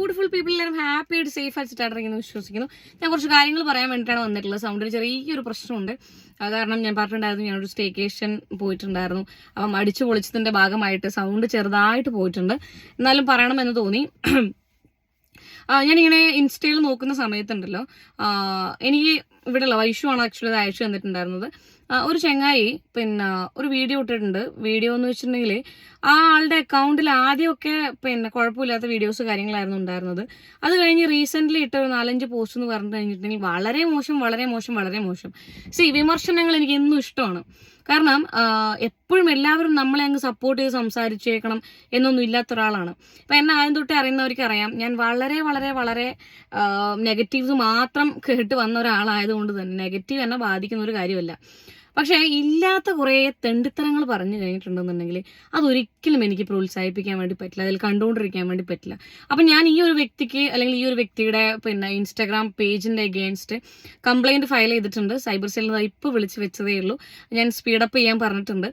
Beautiful people എല്ലാവരും happy ആയിട്ട് safe ഇങ്ങനെ വിശ്വസിക്കുന്നു. ഞാൻ കുറച്ച് കാര്യങ്ങൾ പറയാൻ വേണ്ടിയിട്ടാണ് വന്നിട്ടുള്ളത്. സൗണ്ടിൽ ചെറിയൊരു പ്രശ്നമുണ്ട്. അത് കാരണം ഞാൻ പറഞ്ഞിട്ടുണ്ടായിരുന്നു ഞാനൊരു സ്റ്റേക്കേഷൻ പോയിട്ടുണ്ടായിരുന്നു. അപ്പം അടിച്ചു പൊളിച്ചതിന്റെ ഭാഗമായിട്ട് സൗണ്ട് ചെറുതായിട്ട് പോയിട്ടുണ്ട്. എന്നാലും പറയണമെന്ന് തോന്നി. ഞാനിങ്ങനെ ഇൻസ്റ്റയിൽ നോക്കുന്ന സമയത്തുണ്ടല്ലോ. എനിക്ക് ഇവിടെ ഉള്ള വൈഷു ആണ് ആക്ച്വലി അത് അയച്ചു തന്നിട്ടുണ്ടായിരുന്നത്. ഒരു ചെങ്ങായി പിന്നെ ഒരു വീഡിയോ ഇട്ടിട്ടുണ്ട്. വീഡിയോ എന്ന് വെച്ചിട്ടുണ്ടെങ്കിൽ ആ ആളുടെ അക്കൗണ്ടിൽ ആദ്യമൊക്കെ പിന്നെ കുഴപ്പമില്ലാത്ത വീഡിയോസ് കാര്യങ്ങളായിരുന്നു ഉണ്ടായിരുന്നത്. അത് കഴിഞ്ഞ് റീസെന്റ് ഇട്ട ഒരു നാലഞ്ച് പോസ്റ്റ് എന്ന് പറഞ്ഞു കഴിഞ്ഞിട്ടുണ്ടെങ്കിൽ വളരെ മോശം വളരെ മോശം വളരെ മോശം. സി വിമർശനങ്ങൾ എനിക്ക് എന്നും ഇഷ്ടമാണ്. കാരണം എപ്പോഴും എല്ലാവരും നമ്മളെ അങ്ങ് സപ്പോർട്ട് ചെയ്ത് സംസാരിച്ചേക്കണം എന്നൊന്നും ഇല്ലാത്ത ഒരാളാണ്. ഇപ്പൊ എന്നെ ആദ്യം തൊട്ടേ അറിയുന്നവർക്ക് അറിയാം. ഞാൻ വളരെ വളരെ വളരെ നെഗറ്റീവ്സ് മാത്രം കേട്ട് വന്ന ഒരാളായതുകൊണ്ട് തന്നെ നെഗറ്റീവ് എന്നെ ബാധിക്കുന്ന ഒരു കാര്യമല്ല. പക്ഷേ ഇല്ലാത്ത കുറേ തെണ്ടിത്തരങ്ങൾ പറഞ്ഞു കഴിഞ്ഞിട്ടുണ്ടെന്നുണ്ടെങ്കിൽ അതൊരിക്കലും എനിക്ക് പ്രോത്സാഹിപ്പിക്കാൻ വേണ്ടി പറ്റില്ല. അതിൽ കണ്ടുകൊണ്ടിരിക്കാൻ വേണ്ടി പറ്റില്ല. അപ്പം ഞാൻ ഈ ഒരു വ്യക്തിക്ക് അല്ലെങ്കിൽ ഈ ഒരു വ്യക്തിയുടെ പിന്നെ ഇൻസ്റ്റാഗ്രാം പേജിന്റെ അഗേൻസ്റ്റ് കംപ്ലൈന്റ് ഫയൽ ചെയ്തിട്ടുണ്ട്. സൈബർ സെല്ലിൽ നിന്ന് ഇപ്പോൾ വിളിച്ച് വെച്ചതേ ഉള്ളൂ. ഞാൻ സ്പീഡപ്പ് ചെയ്യാൻ പറഞ്ഞിട്ടുണ്ട്.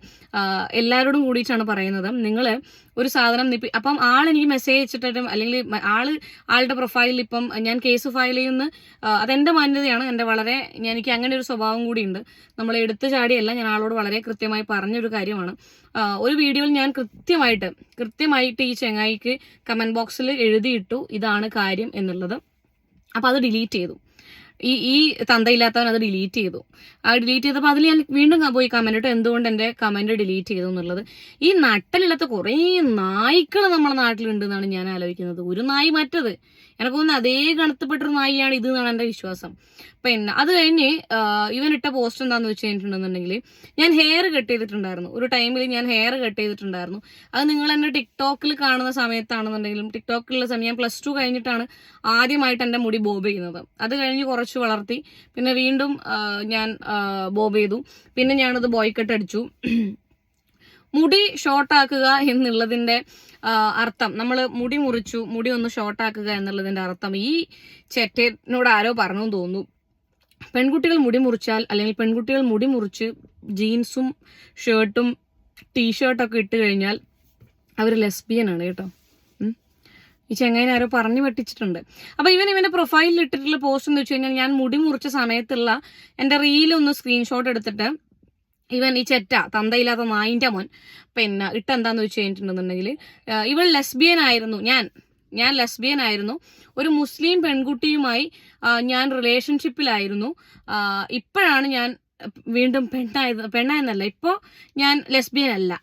എല്ലാവരോടും കൂടിയിട്ടാണ് പറയുന്നത്. നിങ്ങൾ ഒരു സാധനം നിപ്പി അപ്പം ആൾ എനിക്ക് മെസ്സേജ് അയച്ചിട്ടും അല്ലെങ്കിൽ ആൾ ആളുടെ പ്രൊഫൈലിൽ ഇപ്പം ഞാൻ കേസ് ഫയൽ ചെയ്യുന്ന അതെന്റെ മാന്യതയാണ്. എന്റെ വളരെ എനിക്ക് അങ്ങനെ ഒരു സ്വഭാവം കൂടിയുണ്ട്. നമ്മൾ എടുത്തു ചാടിയല്ല ഞാൻ ആളോട് വളരെ കൃത്യമായി പറഞ്ഞൊരു കാര്യമാണ്. ഒരു വീഡിയോയിൽ ഞാൻ കൃത്യമായിട്ട് കൃത്യമായിട്ട് ഈ ചെങ്ങായിക്ക് കമന്റ് ബോക്സിൽ എഴുതിയിട്ടു ഇതാണ് കാര്യം എന്നുള്ളത്. അപ്പോൾ അത് ഡിലീറ്റ് ചെയ്തു. ഈ ഈ തന്തയില്ലാത്തവൻ അത് ഡിലീറ്റ് ചെയ്തു. ആ ഡിലീറ്റ് ചെയ്തപ്പോൾ അതിൽ ഞാൻ വീണ്ടും പോയി കമന്റ് ഇട്ടു എന്തുകൊണ്ട് എന്റെ കമന്റ് ഡിലീറ്റ് ചെയ്തു എന്നുള്ളത്. ഈ നട്ടലില്ലാത്ത കുറേ നായ്ക്കൾ നമ്മുടെ നാട്ടിലുണ്ട് എന്നാണ് ഞാൻ ആലോചിക്കുന്നത്. ഒരു നായി മറ്റത്. എനിക്ക് തോന്നുന്നു അതേ കണത്തപ്പെട്ടൊരു നായിയാണ് ഇത് എന്നാണ് എന്റെ വിശ്വാസം. പിന്നെ അത് കഴിഞ്ഞ് ഇവൻ ഇട്ട പോസ്റ്റ് എന്താന്ന് വെച്ച് കഴിഞ്ഞിട്ടുണ്ടെന്നുണ്ടെങ്കിൽ ഞാൻ ഹെയർ കട്ട് ചെയ്തിട്ടുണ്ടായിരുന്നു. ഒരു ടൈമിൽ ഞാൻ ഹെയർ കട്ട് ചെയ്തിട്ടുണ്ടായിരുന്നു. അത് നിങ്ങൾ എന്നെ ടിക്ടോക്കിൽ കാണുന്ന സമയത്താണെന്നുണ്ടെങ്കിലും ടിക്ടോക്കിലുള്ള സമയം ഞാൻ പ്ലസ് ടു കഴിഞ്ഞിട്ടാണ് ആദ്യമായിട്ട് എന്റെ മുടി ബോബ് ചെയ്യുന്നത്. അത് കഴിഞ്ഞ് കുറച്ച് വളർത്തി പിന്നെ വീണ്ടും ഞാൻ ബോബ് ചെയ്തു. പിന്നെ ഞാനത് ബോയ്ക്കട്ട് അടിച്ചു. മുടി ഷോർട്ടാക്കുക എന്നുള്ളതിന്റെ അർത്ഥം. നമ്മൾ മുടി മുറിച്ചു മുടി ഒന്ന് ഷോർട്ടാക്കുക എന്നുള്ളതിന്റെ അർത്ഥം ഈ ചെറ്റനോട് ആരോ പറഞ്ഞു തോന്നുന്നു. പെൺകുട്ടികൾ മുടി മുറിച്ചാൽ അല്ലെങ്കിൽ പെൺകുട്ടികൾ മുടി മുറിച്ച് ജീൻസും ഷർട്ടും ടീഷർട്ടൊക്കെ ഇട്ട് കഴിഞ്ഞാൽ അവർ ലെസ്ബിയൻ ആണ് കേട്ടോ. ഈ ചെങ്ങൈനെ ആരോ പറഞ്ഞു വെട്ടിച്ചിട്ടുണ്ട് അപ്പൊ ഇവൻ ഇവന്റെ പ്രൊഫൈലിൽ ഇട്ടിട്ടുള്ള പോസ്റ്റ് എന്ന് വെച്ച് കഴിഞ്ഞാൽ ഞാൻ മുടി മുറിച്ച സമയത്തുള്ള എന്റെ റീലൊന്ന് സ്ക്രീൻഷോട്ട് എടുത്തിട്ട് ഇവൻ ഈ ചെറ്റ തന്തയില്ലാത്ത നായിന്റെ മോൻ പിന്നെ ഇട്ടെന്താന്ന് വെച്ച് കഴിഞ്ഞിട്ടുണ്ടെന്നുണ്ടെങ്കിൽ ഇവൾ ലെസ്ബിയൻ ആയിരുന്നു ഞാൻ. ഞാൻ ലെസ്ബിയൻ ആയിരുന്നു. ഒരു മുസ്ലിം പെൺകുട്ടിയുമായി ഞാൻ റിലേഷൻഷിപ്പിലായിരുന്നു ഇപ്പോഴാണ് ഞാൻ വീണ്ടും പെണ്ണായത് പെണ്ണായെന്നല്ല ഇപ്പോൾ ഞാൻ ലെസ്ബിയൻ അല്ല.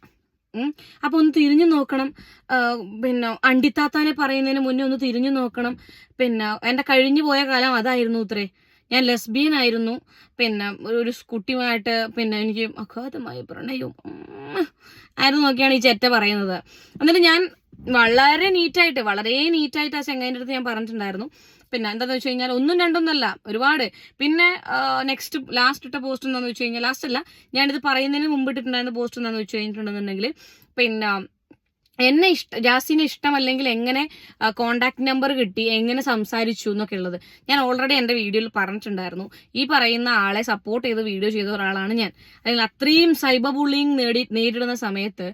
അപ്പോൾ അപ്പൊ ഒന്ന് തിരിഞ്ഞു നോക്കണം. പിന്നെ അണ്ടിത്താത്താനെ പറയുന്നതിന് മുന്നേ ഒന്ന് തിരിഞ്ഞു നോക്കണം. പിന്നെ എന്റെ കഴിഞ്ഞു പോയ കാലം അതായിരുന്നു ഇത്രേ. ഞാൻ ലെസ്ബിയൻ ആയിരുന്നു. പിന്നെ ഒരു- കുട്ടിയുമായിട്ട് പിന്നെ എനിക്ക് അഗാധമായ പ്രണയം. ആയിരുന്നു നോക്കിയാണ് ഈ ചെറ്റ പറയുന്നത്. എന്നിട്ട് ഞാൻ വളരെ നീറ്റായിട്ട് വളരെ നീറ്റായിട്ട് ആ ചെങ്ങൈന്റെ അടുത്ത് ഞാൻ പറഞ്ഞിട്ടുണ്ടായിരുന്നു. പിന്നെ എന്താണെന്ന് വെച്ച് കഴിഞ്ഞാൽ ഒന്നും രണ്ടൊന്നല്ല ഒരുപാട്. പിന്നെ നെക്സ്റ്റ് ലാസ്റ്റ് ഇട്ട പോസ്റ്റ് എന്താണെന്ന് വെച്ച് കഴിഞ്ഞാൽ ലാസ്റ്റ് അല്ല ഞാനിത് പറയുന്നതിന് മുമ്പ് ഇട്ടിട്ടുണ്ടായിരുന്ന പോസ്റ്റ് എന്താണെന്ന് വെച്ച് കഴിഞ്ഞിട്ടുണ്ടെന്നുണ്ടെങ്കിൽ പിന്നെ എന്നെ ഇഷ്ട ജാസിനെ ഇഷ്ടമല്ലെങ്കിൽ എങ്ങനെ കോണ്ടാക്ട് നമ്പർ കിട്ടി എങ്ങനെ സംസാരിച്ചു എന്നൊക്കെ ഉള്ളത്. ഞാൻ ഓൾറെഡി എന്റെ വീഡിയോയിൽ പറഞ്ഞിട്ടുണ്ടായിരുന്നു. ഈ പറയുന്ന ആളെ സപ്പോർട്ട് ചെയ്ത് വീഡിയോ ചെയ്ത ഒരാളാണ് ഞാൻ. അല്ലെങ്കിൽ അത്രയും സൈബർ ബുള്ളിങ് നേടി നേരിടുന്ന സമയത്ത്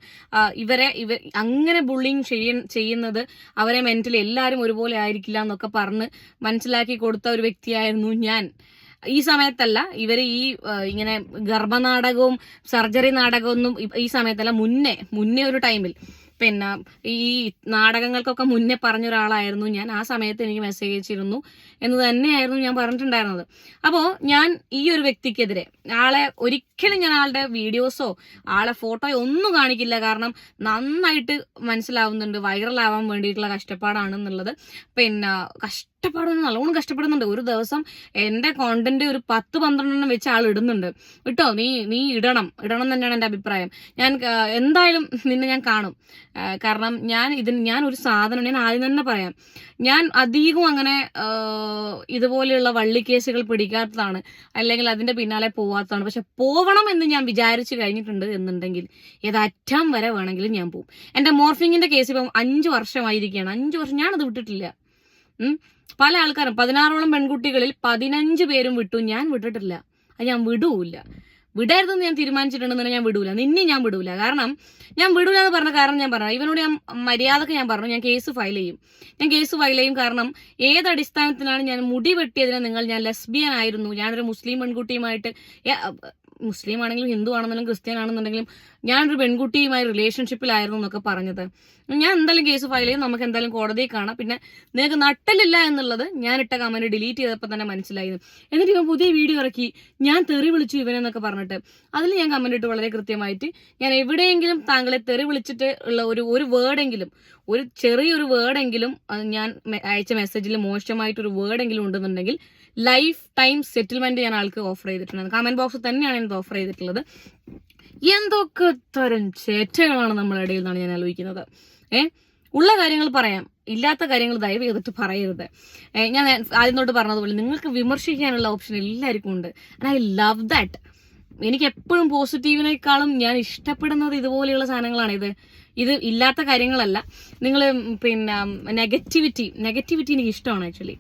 ഇവരെ ഇവർ അങ്ങനെ ബുള്ളിങ് ചെയ്യ ചെയ്യുന്നത് അവരെ മെന്റലി എല്ലാവരും ഒരുപോലെ ആയിരിക്കില്ല എന്നൊക്കെ പറഞ്ഞ് മനസ്സിലാക്കി കൊടുത്ത ഒരു വ്യക്തിയായിരുന്നു ഞാൻ. ഈ സമയത്തല്ല ഇവർ ഈ ഇങ്ങനെ ഗർഭനാടകവും സർജറി നാടകവും ഒന്നും ഈ സമയത്തല്ല മുന്നേ മുന്നേ ഒരു ടൈമിൽ പിന്നെ ഈ നാടകങ്ങൾക്കൊക്കെ മുന്നേ പറഞ്ഞ ഒരാളായിരുന്നു ഞാൻ ആ സമയത്ത് എനിക്ക് മെസ്സേജ് അയച്ചിരുന്നു. എന്ന് തന്നെയായിരുന്നു ഞാൻ പറഞ്ഞിട്ടുണ്ടായിരുന്നത്. അപ്പോൾ ഞാൻ ഈ ഒരു വ്യക്തിക്കെതിരെ ആളെ ഒരിക്കലും ഞാൻ ആളുടെ വീഡിയോസോ ആളെ ഫോട്ടോയോ ഒന്നും കാണിക്കില്ല. കാരണം നന്നായിട്ട് മനസ്സിലാവുന്നുണ്ട് വൈറലാവാൻ വേണ്ടിയിട്ടുള്ള കഷ്ടപ്പാടാണെന്നുള്ളത്. പിന്നെ കഷ്ടപ്പാടുന്നു നല്ലോണം കഷ്ടപ്പെടുന്നുണ്ട്. ഒരു ദിവസം എന്റെ കോണ്ടന്റ് ഒരു പത്ത് പന്ത്രണ്ടെണ്ണം വെച്ച് ആൾ ഇടുന്നുണ്ട്. കേട്ടോ നീ നീ ഇടണം. ഇടണം തന്നെയാണ് എന്റെ അഭിപ്രായം. ഞാൻ എന്തായാലും നിന്നെ ഞാൻ കാണും. കാരണം ഞാൻ ഇതിന് ഞാൻ ഒരു സാധനം ഞാൻ ആദ്യം തന്നെ പറയാം. ഞാൻ അധികം അങ്ങനെ ഇതുപോലെയുള്ള വള്ളിക്കേസുകൾ പിടിക്കാത്തതാണ്. അല്ലെങ്കിൽ അതിന്റെ പിന്നാലെ പോവാത്തതാണ്. പക്ഷെ പോവണം എന്ന് ഞാൻ വിചാരിച്ചു കഴിഞ്ഞിട്ടുണ്ട് എന്നുണ്ടെങ്കിൽ ഏതറ്റം വരെ വേണമെങ്കിലും ഞാൻ പോകും എന്റെ മോർഫിങ്ങിന്റെ കേസ് ഇപ്പം അഞ്ചു വർഷമായിരിക്കുകയാണ്. അഞ്ചു വർഷം ഞാനത് വിട്ടിട്ടില്ല. പല ആൾക്കാരും പതിനാറോളം പെൺകുട്ടികളിൽ പതിനഞ്ച് പേരും വിട്ടു. ഞാൻ വിട്ടിട്ടില്ല. അത് ഞാൻ വിടൂല്ല. വിടരുതെന്ന് ഞാൻ തീരുമാനിച്ചിട്ടുണ്ടെന്ന് ഞാൻ വിടൂല. നിന്നെ ഞാൻ വിടൂല. കാരണം ഞാൻ വിടൂല എന്ന് പറഞ്ഞ കാരണം ഞാൻ പറഞ്ഞു ഇവനോട് ഞാൻ മര്യാദയ്ക്ക് ഞാൻ പറഞ്ഞു ഞാൻ കേസ് ഫയൽ ചെയ്യും. ഞാൻ കേസ് ഫയൽ ചെയ്യും കാരണം ഏത് അടിസ്ഥാനത്തിലാണ് ഞാൻ മുടി വെട്ടിയതിനെ നിങ്ങൾ ഞാൻ ലെസ്ബിയൻ ആയിരുന്നു. ഞാനൊരു മുസ്ലിം പെൺകുട്ടിയുമായിട്ട് മുസ്ലിം ആണെങ്കിലും ഹിന്ദു ആണെന്നുണ്ടെങ്കിലും ക്രിസ്ത്യൻ ആണെന്നുണ്ടെങ്കിലും ഞാനൊരു പെൺകുട്ടിയുമായി റിലേഷൻഷിപ്പിലായിരുന്നു എന്നൊക്കെ പറഞ്ഞത്. ഞാൻ എന്തായാലും കേസ് ഫയൽ ചെയ്യും. നമുക്ക് എന്തായാലും കോടതിയിൽ കാണാം. പിന്നെ നിങ്ങൾക്ക് നട്ടലില്ല എന്നുള്ളത് ഞാൻ ഇട്ട കമന്റ് ഡിലീറ്റ് ചെയ്തപ്പോൾ തന്നെ മനസ്സിലായി എന്നിട്ട് ഇവൻ പുതിയ വീഡിയോ ഇറക്കി. ഞാൻ തെറി വിളിച്ചു ഇവനെന്നൊക്കെ പറഞ്ഞിട്ട്. അതിൽ ഞാൻ കമന്റ് ഇട്ട് വളരെ കൃത്യമായിട്ട് ഞാൻ എവിടെയെങ്കിലും താങ്കളെ തെറി വിളിച്ചിട്ട് ഉള്ള ഒരു ഒരു വേർഡെങ്കിലും ഒരു ചെറിയൊരു വേർഡെങ്കിലും ഞാൻ അയച്ച മെസ്സേജിൽ മോശമായിട്ടൊരു വേർഡെങ്കിലും ഉണ്ടെന്നുണ്ടെങ്കിൽ ലൈഫ് ടൈം സെറ്റിൽമെന്റ് ഞാൻ ആൾക്ക് ഓഫർ ചെയ്തിട്ടുണ്ട്. കമന്റ് ബോക്സിൽ തന്നെയാണ് എനിക്ക് ഓഫർ ചെയ്തിട്ടുള്ളത്. എന്തൊക്കെ തരം ചേറ്റകളാണ് നമ്മുടെ ഇടയിൽ നിന്നാണ് ഞാൻ ആലോചിക്കുന്നത്. ഏ? ഉള്ള കാര്യങ്ങൾ പറയാം. ഇല്ലാത്ത കാര്യങ്ങൾ ദയവ് ചെയ്തിട്ട് പറയരുത്. ഞാൻ ആദ്യം തൊട്ട് പറഞ്ഞതുപോലെ നിങ്ങൾക്ക് വിമർശിക്കാനുള്ള ഓപ്ഷൻ എല്ലാവർക്കും ഉണ്ട്. ഐ ലവ് ദാറ്റ് എനിക്ക് എപ്പോഴും പോസിറ്റീവിനേക്കാളും ഞാൻ ഇഷ്ടപ്പെടുന്നത് ഇതുപോലെയുള്ള സാധനങ്ങളാണ് ഇത്. ഇത് ഇല്ലാത്ത കാര്യങ്ങളല്ല. നിങ്ങൾ പിന്നെ നെഗറ്റിവിറ്റി നെഗറ്റിവിറ്റി എനിക്ക് ഇഷ്ടമാണ് ആക്ച്വലി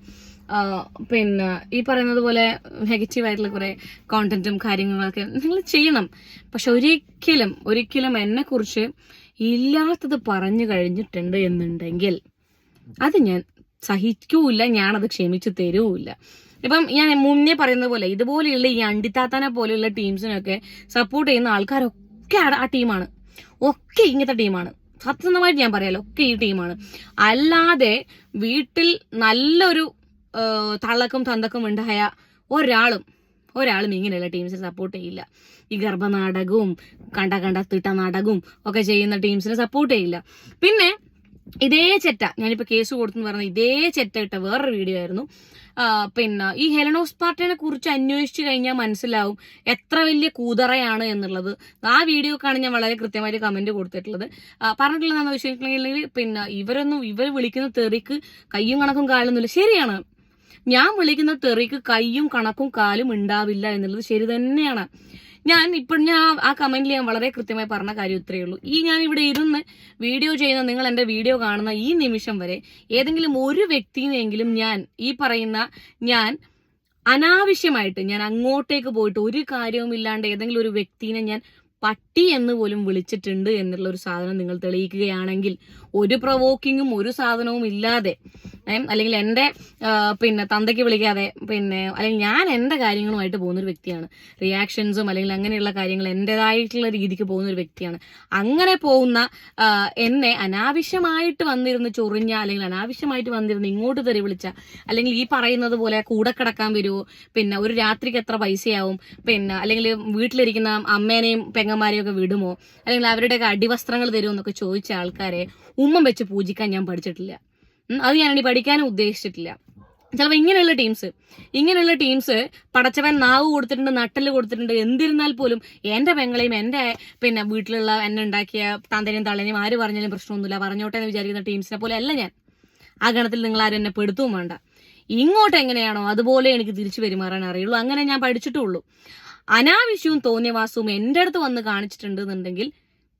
പിന്നെ ഈ പറയുന്നത് പോലെ നെഗറ്റീവായിട്ടുള്ള കുറെ കോണ്ടന്റും കാര്യങ്ങളൊക്കെ നിങ്ങൾ ചെയ്യണം. പക്ഷെ ഒരിക്കലും ഒരിക്കലും എന്നെ കുറിച്ച് ഇല്ലാത്തത് പറഞ്ഞു കഴിഞ്ഞിട്ടുണ്ട് എന്നുണ്ടെങ്കിൽ അത് ഞാൻ സഹിക്കൂല ഞാനത് ക്ഷമിച്ചു തരൂല്ല. ഇപ്പം ഞാൻ മുന്നേ പറയുന്നത് പോലെ ഇതുപോലെയുള്ള ഈ അണ്ടിത്താത്തനെ പോലെയുള്ള ടീംസിനൊക്കെ സപ്പോർട്ട് ചെയ്യുന്ന ആൾക്കാരൊക്കെ ആ ടീമാണ് ഒക്കെ ഇങ്ങനത്തെ ടീമാണ് സത്യസന്ധമായിട്ട് ഞാൻ പറയാലോ ഒക്കെ ഈ ടീമാണ് അല്ലാതെ വീട്ടിൽ നല്ലൊരു തള്ളക്കും തന്തക്കും ഉണ്ടായ ഒരാളും ഒരാളും ഇങ്ങനെയുള്ള ടീംസിനെ സപ്പോർട്ട് ചെയ്യില്ല. ഈ ഗർഭനാടകവും കണ്ട കണ്ട തിട്ട നാടകവും ഒക്കെ ചെയ്യുന്ന ടീംസിനെ സപ്പോർട്ട് ചെയ്യില്ല. പിന്നെ ഇതേ ചെറ്റ ഞാനിപ്പോൾ കേസ് കൊടുത്തെന്ന് പറഞ്ഞ ഇതേ ചെറ്റ ഇട്ട വേറൊരു വീഡിയോ ആയിരുന്നു. പിന്നെ ഈ ഹെലനോസ് പാർട്ടിനെ കുറിച്ച് അന്വേഷിച്ചു കഴിഞ്ഞാൽ മനസ്സിലാവും എത്ര വലിയ കൂതറയാണ് എന്നുള്ളത്. ആ വീഡിയോക്കാണ് ഞാൻ വളരെ കൃത്യമായിട്ട് കമന്റ് കൊടുത്തിട്ടുള്ളത്. പറഞ്ഞിട്ടുള്ളതെന്ന് വെച്ചിട്ടുണ്ടെങ്കിൽ പിന്നെ ഇവരൊന്നും ഇവർ വിളിക്കുന്ന തെറിക്ക് കയ്യും കണക്കും കാലൊന്നുമില്ല ശരിയാണ്. ഞാൻ വിളിക്കുന്ന തെറിക്ക് കയ്യും കണക്കും കാലും ഉണ്ടാവില്ല എന്നുള്ളത് ശരി തന്നെയാണ്. ഞാൻ ഇപ്പോൾ ഞാൻ ആ- കമന്റിൽ ഞാൻ വളരെ കൃത്യമായി പറഞ്ഞ കാര്യം ഇത്രയേ ഉള്ളൂ. ഈ ഞാൻ ഇവിടെ ഇരുന്ന് വീഡിയോ ചെയ്യുന്ന നിങ്ങൾ എന്റെ വീഡിയോ കാണുന്ന ഈ നിമിഷം വരെ ഏതെങ്കിലും ഒരു വ്യക്തിനെങ്കിലും ഞാൻ ഈ പറയുന്ന ഞാൻ അനാവശ്യമായിട്ട് ഞാൻ അങ്ങോട്ടേക്ക് പോയിട്ട് ഒരു കാര്യവും ഇല്ലാണ്ട് ഏതെങ്കിലും ഒരു വ്യക്തിനെ ഞാൻ പട്ടി എന്ന് പോലും വിളിച്ചിട്ടുണ്ട് എന്നുള്ള ഒരു സാധനം നിങ്ങൾ തെളിയിക്കുകയാണെങ്കിൽ ഒരു പ്രൊവോക്കിങ്ങും ഒരു സാധനവും ഇല്ലാതെ അല്ലെങ്കിൽ എന്റെ പിന്നെ തന്തയ്ക്ക് വിളിക്കാതെ പിന്നെ അല്ലെങ്കിൽ ഞാൻ എന്റെ കാര്യങ്ങളുമായിട്ട് പോകുന്ന ഒരു വ്യക്തിയാണ്. റിയാക്ഷൻസും അല്ലെങ്കിൽ അങ്ങനെയുള്ള കാര്യങ്ങൾ എന്റെതായിട്ടുള്ള രീതിക്ക് പോകുന്ന ഒരു വ്യക്തിയാണ്. അങ്ങനെ പോകുന്ന എന്നെ അനാവശ്യമായിട്ട് വന്നിരുന്ന് ചൊറിഞ്ഞ അല്ലെങ്കിൽ അനാവശ്യമായിട്ട് വന്നിരുന്ന് ഇങ്ങോട്ട് തെറി വിളിച്ച അല്ലെങ്കിൽ ഈ പറയുന്നത് പോലെ കൂടെ കിടക്കാൻ വരുമോ പിന്നെ ഒരു രാത്രിക്ക് എത്ര പൈസയാവും പിന്നെ അല്ലെങ്കിൽ വീട്ടിലിരിക്കുന്ന അമ്മേനെയും പെങ്ങന്മാരെയും ഒക്കെ വിടുമോ അല്ലെങ്കിൽ അവരുടെയൊക്കെ അടിവസ്ത്രങ്ങൾ തരുമോ എന്നൊക്കെ ചോദിച്ച ആൾക്കാരെ ഉമ്മം വെച്ച് പൂജിക്കാൻ ഞാൻ പഠിച്ചിട്ടില്ല. അത് ഞാൻ ഇനി പഠിക്കാനും ഉദ്ദേശിച്ചിട്ടില്ല. ചിലപ്പോൾ ഇങ്ങനെയുള്ള ടീംസ് ഇങ്ങനെയുള്ള ടീംസ് പടച്ചവൻ നാവ് കൊടുത്തിട്ടുണ്ട് നട്ടൽ കൊടുത്തിട്ടുണ്ട് എന്തിരുന്നാൽ പോലും എന്റെ പെങ്ങളെയും എന്റെ പിന്നെ വീട്ടിലുള്ള എന്നെ ഉണ്ടാക്കിയ തന്തനെയും തള്ളനെയും ആര് പറഞ്ഞാലും പ്രശ്നമൊന്നുമില്ല. പറഞ്ഞോട്ടെ എന്ന് വിചാരിക്കുന്ന ടീംസിനെ പോലെ അല്ല ഞാൻ. ആ ഗണത്തിൽ നിങ്ങൾ ആരും എന്നെ പെടുത്തും വേണ്ട. ഇങ്ങോട്ട് എങ്ങനെയാണോ അതുപോലെ എനിക്ക് തിരിച്ചു പെരുമാറാൻ അറിയുള്ളൂ. അങ്ങനെ ഞാൻ പഠിച്ചിട്ടുള്ളൂ അനാവശ്യവും തോന്നിയവാസവും എന്റെ അടുത്ത് വന്ന് കാണിച്ചിട്ടുണ്ട് എന്നുണ്ടെങ്കിൽ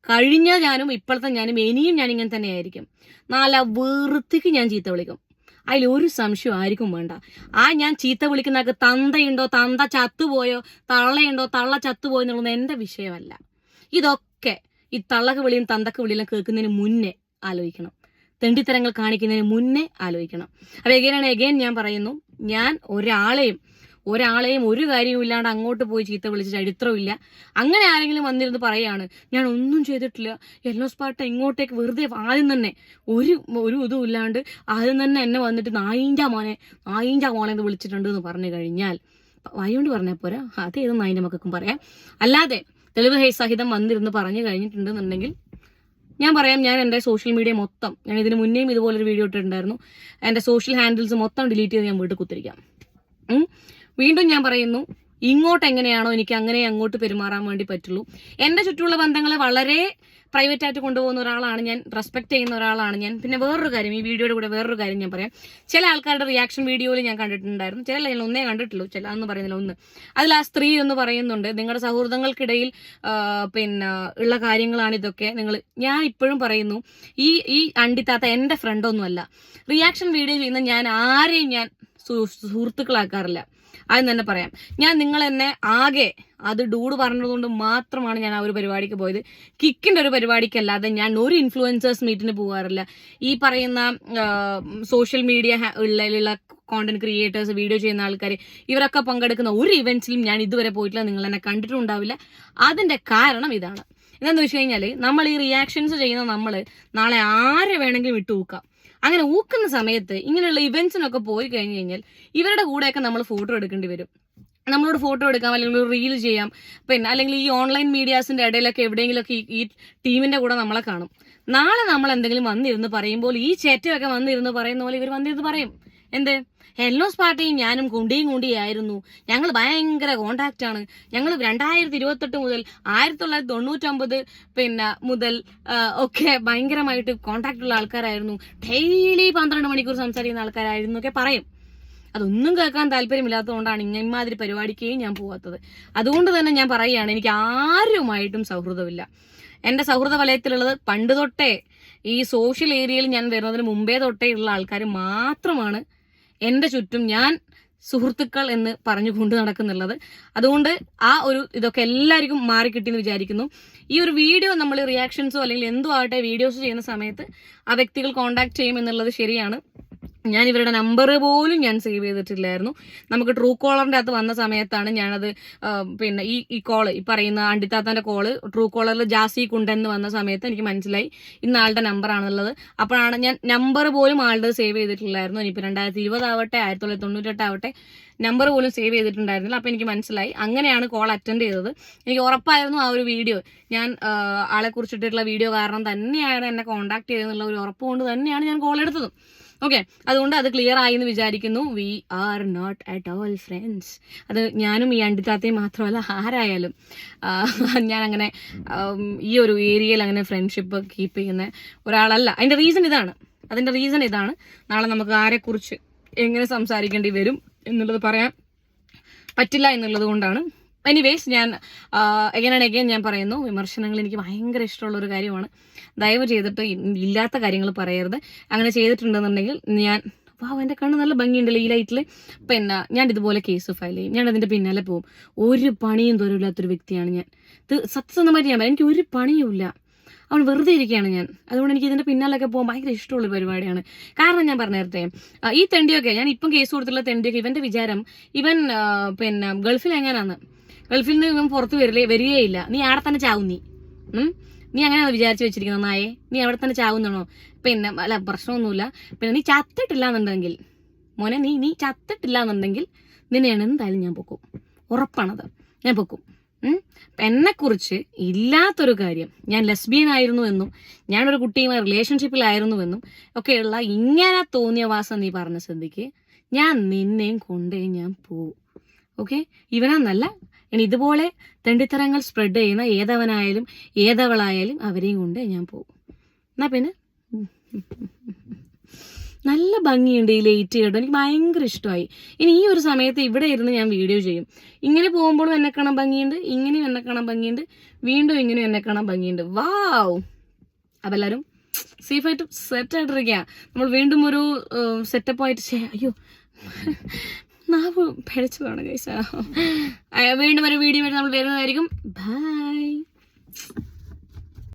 കഴിഞ്ഞ ഞാനും ഇപ്പോഴത്തെ ഞാനും ഇനിയും ഞാൻ ഇങ്ങനെ തന്നെ ആയിരിക്കും. നാല വെറുത്തിക്ക് ഞാൻ ചീത്ത വിളിക്കും. അതിൽ ഒരു സംശയം ആയിരിക്കും വേണ്ട. ആ ഞാൻ ചീത്ത വിളിക്കുന്നതൊക്കെ തന്തയുണ്ടോ തന്ത ചത്തുപോയോ തള്ളയുണ്ടോ തള്ള ചത്തുപോയോ എന്നുള്ളത് എന്റെ വിഷയമല്ല. ഇതൊക്കെ ഈ തള്ളക്ക് വിളിയും തന്തക്ക് വിളിയും കേൾക്കുന്നതിന് മുന്നേ ആലോചിക്കണം. തെണ്ടിത്തരങ്ങൾ കാണിക്കുന്നതിന് മുന്നേ ആലോചിക്കണം. അപ്പൊ എഗൈനാണ് എഗൈൻ ഞാൻ പറയുന്നു ഞാൻ ഒരാളെയും ഒരാളെയും ഒരു കാര്യവും ഇല്ലാണ്ട് അങ്ങോട്ട് പോയി ചീത്ത വിളിച്ച് ചരിത്രമില്ല. അങ്ങനെ ആരെങ്കിലും വന്നിരുന്ന് പറയാണ് ഞാൻ ഒന്നും ചെയ്തിട്ടില്ല. യെല്ലോ സ്പാട്ട് ഇങ്ങോട്ടേക്ക് വെറുതെ ആദ്യം തന്നെ ഒരു ഒരു ഇതും ഇല്ലാണ്ട് ആദ്യം തന്നെ എന്നെ വന്നിട്ട് നായിന്റെ മോനെ നായിന്റെ മോനെ എന്ന് വിളിച്ചിട്ടുണ്ട് എന്ന് പറഞ്ഞു കഴിഞ്ഞാൽ വായുകൊണ്ട് പറഞ്ഞാൽ പോരാ? അത് ഏത് നായിന്റെ മക്കൾക്കും പറയാം. അല്ലാതെ തെളിവ് ഹൈസഹിതം വന്നിരുന്ന് പറഞ്ഞു കഴിഞ്ഞിട്ടുണ്ടെന്നുണ്ടെങ്കിൽ ഞാൻ പറയാം ഞാൻ എന്റെ സോഷ്യൽ മീഡിയ മൊത്തം ഞാൻ ഇതിന് മുന്നേയും ഇതുപോലൊരു വീഡിയോ ഇട്ടിട്ടുണ്ടായിരുന്നു. എന്റെ സോഷ്യൽ ഹാൻഡിൽസ് മൊത്തം ഡിലീറ്റ് ചെയ്ത് ഞാൻ വീട്ടിൽ കുത്തിരിക്കാം. വീണ്ടും ഞാൻ പറയുന്നു ഇങ്ങോട്ട് എങ്ങനെയാണോ എനിക്ക് അങ്ങനെ അങ്ങോട്ട് പെരുമാറാൻ വേണ്ടി പറ്റുള്ളൂ. എന്റെ ചുറ്റുമുള്ള ബന്ധങ്ങളെ വളരെ പ്രൈവറ്റ് ആയിട്ട് കൊണ്ടുപോകുന്ന ഒരാളാണ് ഞാൻ റെസ്പെക്ട് ചെയ്യുന്ന ഒരാളാണ് ഞാൻ. പിന്നെ വേറൊരു കാര്യം ഈ വീഡിയോയുടെ കൂടെ വേറൊരു കാര്യം ഞാൻ പറയാം. ചില ആൾക്കാരുടെ റിയാക്ഷൻ വീഡിയോയിൽ ഞാൻ കണ്ടിട്ടുണ്ടായിരുന്നു. ചില ഞാൻ ഒന്നേ കണ്ടിട്ടുള്ളൂ ചില എന്ന് പറയുന്നില്ല ഒന്ന്. അതിൽ ആ സ്ത്രീ എന്ന് പറയുന്നുണ്ട് നിങ്ങളുടെ സൗഹൃദങ്ങൾക്കിടയിൽ പിന്നെ ഉള്ള കാര്യങ്ങളാണ് ഇതൊക്കെ നിങ്ങൾ ഞാൻ ഇപ്പോഴും പറയുന്നു ഈ ഈ അണ്ടിത്താത്ത എന്റെ ഫ്രണ്ടൊന്നുമല്ല റിയാക്ഷൻ വീഡിയോ ചെയ്യുന്ന ഞാൻ ആരെയും ഞാൻ സുഹൃത്തുക്കളാക്കാറില്ല. ആദ്യം തന്നെ പറയാം. ഞാൻ നിങ്ങൾ എന്നെ ആകെ അത് ഡൂഡ് പറഞ്ഞതുകൊണ്ട് മാത്രമാണ് ഞാൻ ആ ഒരു പരിപാടിക്ക് പോയത്. കിക്കിന്റെ ഒരു പരിപാടിക്കല്ലാതെ ഞാൻ ഒരു ഇൻഫ്ലുവൻസേഴ്സ് മീറ്റിന് പോകാറില്ല ഈ പറയുന്ന സോഷ്യൽ മീഡിയ ഉള്ളിലുള്ള കോണ്ടന്റ് ക്രിയേറ്റേഴ്സ് വീഡിയോ ചെയ്യുന്ന ആൾക്കാർ ഇവരൊക്കെ പങ്കെടുക്കുന്ന ഒരു ഇവന്റ്സിലും ഞാൻ ഇതുവരെ പോയിട്ടില്ല. നിങ്ങൾ എന്നെ കണ്ടിട്ടുണ്ടാവില്ല. അതിന്റെ കാരണം ഇതാണ്. എന്താണെന്ന് വെച്ച് കഴിഞ്ഞാൽ നമ്മൾ ഈ റിയാക്ഷൻസ് ചെയ്യുന്ന നമ്മൾ നാളെ ആരെ വേണമെങ്കിലും വിട്ടു ഊക്കാം അങ്ങനെ ഊക്കുന്ന സമയത്ത് ഇങ്ങനെയുള്ള ഇവന്റ്സിനൊക്കെ പോയി കഴിഞ്ഞു കഴിഞ്ഞാൽ ഇവരുടെ കൂടെയൊക്കെ നമ്മൾ ഫോട്ടോ എടുക്കേണ്ടി വരും. നമ്മളോട് ഫോട്ടോ എടുക്കാം അല്ലെങ്കിൽ റീൽ ചെയ്യാം പിന്നെ അല്ലെങ്കിൽ ഈ ഓൺലൈൻ മീഡിയാസിന്റെ ഇടയിലൊക്കെ എവിടെയെങ്കിലുമൊക്കെ ഈ- ടീമിന്റെ കൂടെ നമ്മളെ കാണും. നാളെ നമ്മൾ എന്തെങ്കിലും വന്നിരുന്ന് പറയുമ്പോൾ ഈ ചേറ്റയൊക്കെ വന്നിരുന്ന് പറയുന്ന പോലെ ഇവർ വന്നിരുന്ന് പറയും. എന്ത്? ഹെല്ലോസ് പാർട്ടിയും ഞാനും കുണ്ടിയും കുണ്ടിയായിരുന്നു ഞങ്ങൾ ഭയങ്കര കോണ്ടാക്റ്റ് ആണ്. ഞങ്ങൾ രണ്ടായിരത്തി ഇരുപത്തെട്ട് മുതൽ ആയിരത്തി തൊള്ളായിരത്തി തൊണ്ണൂറ്റൊമ്പത് പിന്നെ മുതൽ ഒക്കെ ഭയങ്കരമായിട്ട് കോണ്ടാക്ട് ഉള്ള ആൾക്കാരായിരുന്നു. ഡെയിലി പന്ത്രണ്ട് മണിക്കൂർ സംസാരിക്കുന്ന ആൾക്കാരായിരുന്നു ഒക്കെ പറയും. അതൊന്നും കേൾക്കാൻ താല്പര്യമില്ലാത്തതുകൊണ്ടാണ് ഇങ്ങനെ ഇമാതിരി പരിപാടിക്കേ ഞാൻ പോവാത്തത്. അതുകൊണ്ട് തന്നെ ഞാൻ പറയുകയാണ് എനിക്ക് ആരുമായിട്ടും സൗഹൃദമില്ല. എന്റെ സൗഹൃദ വലയത്തിലുള്ളത് പണ്ട് തൊട്ടേ ഈ സോഷ്യൽ ഏരിയയിൽ ഞാൻ വരുന്നതിന് മുമ്പേ തൊട്ടേ ഉള്ള ആൾക്കാർ മാത്രമാണ്. എന്റെ ചുറ്റും ഞാൻ സുഹൃത്തുക്കൾ എന്ന് പറഞ്ഞു കൊണ്ട് നടക്കുന്നുള്ളത്. അതുകൊണ്ട് ആ ഒരു ഇതൊക്കെ എല്ലാവർക്കും മാറിക്കിട്ടിയെന്ന് വിചാരിക്കുന്നു. ഈ ഒരു വീഡിയോ നമ്മൾ റിയാക്ഷൻസോ അല്ലെങ്കിൽ എന്തോ ആകട്ടെ വീഡിയോസ് ചെയ്യുന്ന സമയത്ത് ആ വ്യക്തികൾ കോണ്ടാക്ട് ചെയ്യും എന്നുള്ളത് ശരിയാണ്. ഞാൻ ഇവരുടെ നമ്പർ പോലും ഞാൻ സേവ് ചെയ്തിട്ടില്ലായിരുന്നു. നമുക്ക് ട്രൂ കോളറിന്റെ അകത്ത് വന്ന സമയത്താണ് ഞാനത് പിന്നെ ഈ ഈ കോൾ ഈ പറയുന്ന അണ്ടിത്താത്തന്റെ കോൾ ട്രൂ കോളറിൽ ജാസി കുണ്ടെന്ന് വന്ന സമയത്ത് എനിക്ക് മനസ്സിലായി. ഇന്ന് ആളുടെ നമ്പർ ആണുള്ളത്. അപ്പോഴാണ് ഞാൻ നമ്പർ പോലും ആളുടെ സേവ് ചെയ്തിട്ടില്ലായിരുന്നു. ഇനിയിപ്പോൾ രണ്ടായിരത്തി ഇരുപതാവട്ടെ ആയിരത്തി തൊള്ളായിരത്തി തൊണ്ണൂറ്റെട്ടാവട്ടെ നമ്പർ പോലും സേവ് ചെയ്തിട്ടുണ്ടായിരുന്നില്ല. അപ്പോൾ എനിക്ക് മനസ്സിലായി. അങ്ങനെയാണ് കോൾ അറ്റൻഡ് ചെയ്തത്. എനിക്ക് ഉറപ്പായിരുന്നു ആ ഒരു വീഡിയോ ഞാൻ ആളെ കുറിച്ചിട്ടുള്ള വീഡിയോ കാരണം തന്നെയാണ് എന്നെ കോൺടാക്ട് ചെയ്തെന്നുള്ള ഒരു ഉറപ്പ് കൊണ്ട് തന്നെയാണ് ഞാൻ കോൾ എടുത്തതും. ഓക്കെ അതുകൊണ്ട് അത് ക്ലിയർ ആയി എന്ന് വിചാരിക്കുന്നു. We are not at all friends അത് ഞാനും ഈ അണ്ടിത്താത്തയും മാത്രമല്ല ആരായാലും. ഞാൻ അങ്ങനെ ഈ ഒരു ഏരിയയിൽ അങ്ങനെ ഫ്രണ്ട്ഷിപ്പ് കീപ്പ് ചെയ്യുന്ന ഒരാളല്ല. അതിന്റെ റീസൺ ഇതാണ്. അതിന്റെ റീസൺ ഇതാണ്. നാളെ നമുക്ക് ആരെക്കുറിച്ച് എങ്ങനെ സംസാരിക്കേണ്ടി വരും എന്നുള്ളത് പറയാൻ പറ്റില്ല എന്നുള്ളത് കൊണ്ടാണ്. എനിവേസ് ഞാൻ എങ്ങനെയാണ് എഗൈൻ ഞാൻ പറയുന്നു വിമർശനങ്ങൾ എനിക്ക് ഭയങ്കര ഇഷ്ടമുള്ള ഒരു കാര്യമാണ്. ദയവ് ചെയ്തിട്ട് ഇല്ലാത്ത കാര്യങ്ങൾ പറയരുത്. അങ്ങനെ ചെയ്തിട്ടുണ്ടെന്നുണ്ടെങ്കിൽ ഞാൻ വാവ് എന്റെ കണ്ണ് നല്ല ഭംഗിയുണ്ടല്ലോ ഈ ലൈറ്റിൽ പിന്നെ ഞാൻ ഇതുപോലെ കേസ് ഫയൽ ചെയ്യും. ഞാൻ അതിന്റെ പിന്നാലെ പോകും. ഒരു പണിയും തോരില്ലാത്തൊരു വ്യക്തിയാണ് ഞാൻ. സത്യസന്ധമായിട്ട് ഞാൻ എനിക്ക് ഒരു പണിയുമില്ല അവൻ വെറുതെ ഇരിക്കുകയാണ് ഞാൻ. അതുകൊണ്ട് എനിക്ക് ഇതിന്റെ പിന്നാലൊക്കെ പോകാൻ ഭയങ്കര ഇഷ്ടമുള്ള പരിപാടിയാണ്. കാരണം ഞാൻ പറഞ്ഞു നേരത്തെ ഈ തെണ്ടിയൊക്കെ ഞാൻ ഇപ്പം കേസ് കൊടുത്തുള്ള തെണ്ടിയൊക്കെ ഇവന്റെ വിചാരം ഇവൻ പിന്നെ ഗൾഫിൽ എങ്ങനെയാന്ന് ഗൾഫിൽ നിന്ന് പുറത്ത് വരില്ലേ വരികയില്ല. നീ ആടെ തന്നെ ചാവും നീ. നീ അങ്ങനെയാണ് വിചാരിച്ചു വെച്ചിരിക്കുന്നത് നായെ? നീ അവിടെ തന്നെ ചാവുന്നാണോ പിന്നെ അല്ല പ്രശ്നമൊന്നുമില്ല. പിന്നെ നീ ചത്തിട്ടില്ല എന്നുണ്ടെങ്കിൽ മോനെ നീ നീ ചത്തിട്ടില്ല എന്നുണ്ടെങ്കിൽ നിന്നെയാണ് എന്തായാലും ഞാൻ പൊക്കും. ഉറപ്പാണത്. ഞാൻ പൊക്കും? എന്നെക്കുറിച്ച് ഇല്ലാത്തൊരു കാര്യം ഞാൻ ലെസ്ബിയൻ ആയിരുന്നു എന്നും ഞാനൊരു കുട്ടിയുമായി റിലേഷൻഷിപ്പിലായിരുന്നു എന്നും ഒക്കെയുള്ള ഇങ്ങനെ തോന്നിയ വാസം നീ പറഞ്ഞ ശ്രദ്ധിക്ക് ഞാൻ നിന്നെയും കൊണ്ടേ ഞാൻ പോവും. ഓക്കെ? ഇവനെന്നല്ല ഇനി ഇതുപോലെ തെണ്ടിത്തരങ്ങൾ സ്പ്രെഡ് ചെയ്യുന്ന ഏതവനായാലും ഏതവളായാലും അവരെയും കൊണ്ട് ഞാൻ പോകും. എന്നാ പിന്നെ? നല്ല ഭംഗിയുണ്ട് ഈ ലേറ്റ് കേട്ടോ. എനിക്ക് ഭയങ്കര ഇഷ്ടമായി. ഇനി ഈ ഒരു സമയത്ത് ഇവിടെ ഇരുന്ന് ഞാൻ വീഡിയോ ചെയ്യും. ഇങ്ങനെ പോകുമ്പോഴും എന്നെ കാണാൻ ഭംഗിയുണ്ട് ഇങ്ങനെയും എന്നെ കാണാൻ ഭംഗിയുണ്ട് വീണ്ടും ഇങ്ങനെയും എന്നെ കാണാൻ ഭംഗിയുണ്ട്. വാവ് അപ്പം സേഫായിട്ട് സെറ്റ് ആയിട്ടിരിക്കുക നമ്മൾ വീണ്ടും ഒരു സെറ്റപ്പായിട്ട് അയ്യോ. നാവ് പിഴച്ചതാണ് കൈസ വീണ്ടും ഒരു വീഡിയോ നമ്മൾ വരുന്നതായിരിക്കും. ബൈ